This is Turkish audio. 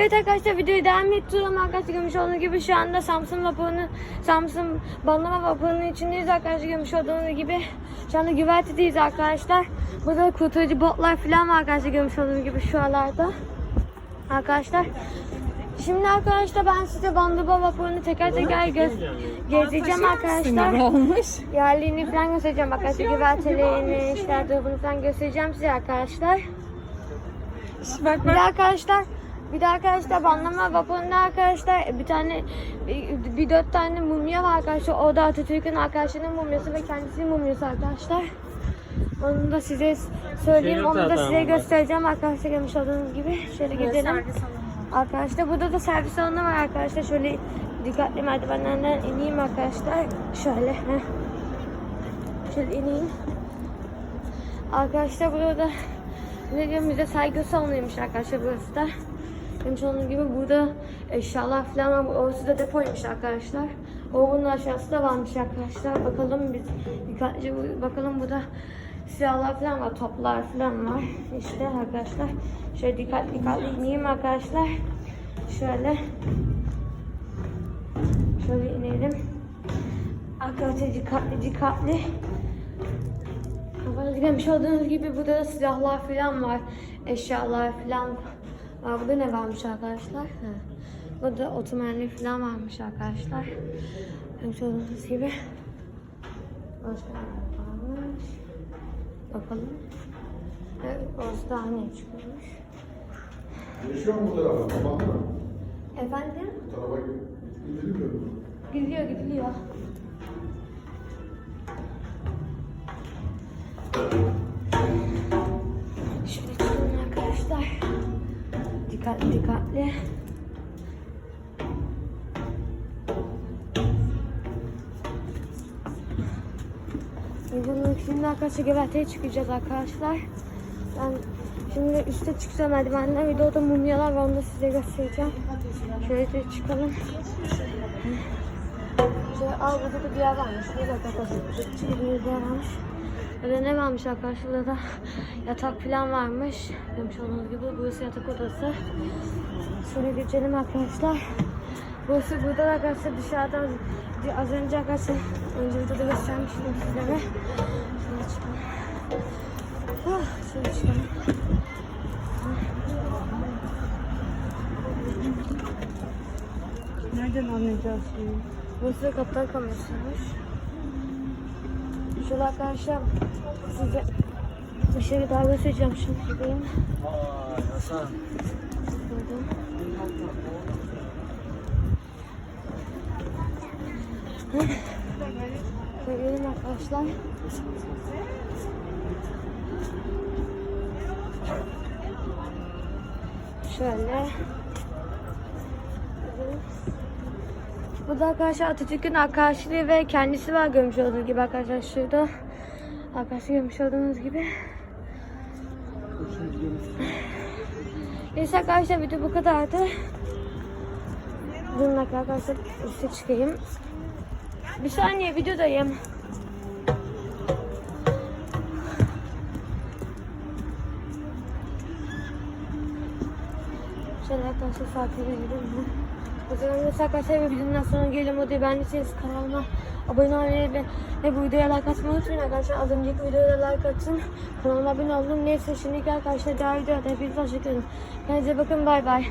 Evet arkadaşlar videoyu devam ettiriyorum arkadaşlar görmüş olduğunuz gibi şu anda Samsun vapurunun Samsun Bandırma vapurunun içindeyiz arkadaşlar görmüş olduğunuz gibi şu anda güvertedeyiz arkadaşlar burada kurtarıcı botlar falan var arkadaşlar görmüş olduğunuz gibi şu aralarda arkadaşlar Şimdi arkadaşlar ben size Bandırma vapurunu teker teker göz gezeceğim arkadaşlar. olmuş. Yerliğini falan göstereceğim arkadaşlar. Güvertelerini, işler durumunu falan göstereceğim size arkadaşlar. Bak Bir de arkadaşlar bir de arkadaşlar banlama vapurunda arkadaşlar bir tane bir, bir dört tane mumya var arkadaşlar. O da Atatürk'ün arkadaşının mumyası ve kendisinin mumyası arkadaşlar. Onu da size söyleyeyim. Onu da size göstereceğim arkadaşlar görmüş olduğunuz gibi. Şöyle gidelim. Arkadaşlar burada da servis salonu var arkadaşlar. Şöyle dikkatli merdivenlerden ineyim arkadaşlar. Şöyle. heh. Şöyle ineyim. Arkadaşlar burada da ne diyor müze saygı salonuymuş arkadaşlar burası da. Demiş onun gibi burada eşyalar falan var. Orası da depoymuş arkadaşlar. O bunun aşağısı da varmış arkadaşlar. Bakalım biz dikkatlice bakalım burada silahlar falan var. Toplar falan var. İşte arkadaşlar. Şöyle dikkatli dikkatli ineyim arkadaşlar. Şöyle. Şöyle inelim. Arkadaşlar dikkatli dikkatli. Bana demiş olduğunuz gibi burada da silahlar falan var. Eşyalar falan var. Burada ne varmış arkadaşlar? Ha. Burada otomenli falan varmış arkadaşlar. Olduğunuz gibi. Başka ne varmış? Bakalım. Evet, hastane çıkıyormuş. Yaşıyor mu bu tarafa? Tamam mı? Efendim? Bu tarafa gidilmiyor mu? Gidiyor gidiliyor. Dikkatli dikkatli. Bunun şimdi arkadaşlar geberteye çıkacağız arkadaşlar. Ben şimdi üste çıkacağım merdivenden. Bir de orada mumyalar var onu da size göstereceğim. Şöyle de çıkalım. Şöyle al burada da bir yer varmış. Burada küçük bir yer varmış. Burada ne arkadaşlar? Burada da yatak falan varmış. Demiş olduğunuz gibi burası yatak odası. Şöyle geçelim arkadaşlar. Burası burada da arkadaşlar dışarıdan az önce arkadaşlar önce videoda göstermiştim sizlere. Şöyle çıkalım. Ah, şöyle çıkalım. Nereden anlayacağız şimdi? Burası da kaptan kamerasıymış. Şöyle arkadaşlar size şey daha göstereceğim şimdi. Şuradan. Heh. Şöyle gelin arkadaşlar. Şöyle. Bu da arkadaşlar Atatürk'ün arkadaşlığı ve kendisi var görmüş olduğunuz gibi arkadaşlar şurada. Arkadaşlar görmüş olduğunuz gibi. Neyse arkadaşlar video bu kadardı. Durun arkadaşlar üste çıkayım. Bir saniye videodayım. Şöyle arkadaşlar saatine gidelim. Mesela arkadaşlar bir videonun sonra gelelim o diye beğendiyseniz kanalıma abone olmayı ve, ve bu videoya like atmayı unutmayın arkadaşlar. Az önceki videoya like atın. Kanalıma abone olun. Neyse şimdi arkadaşlar diğer videoda hepinize hoşçakalın. Kendinize bakın bay bay.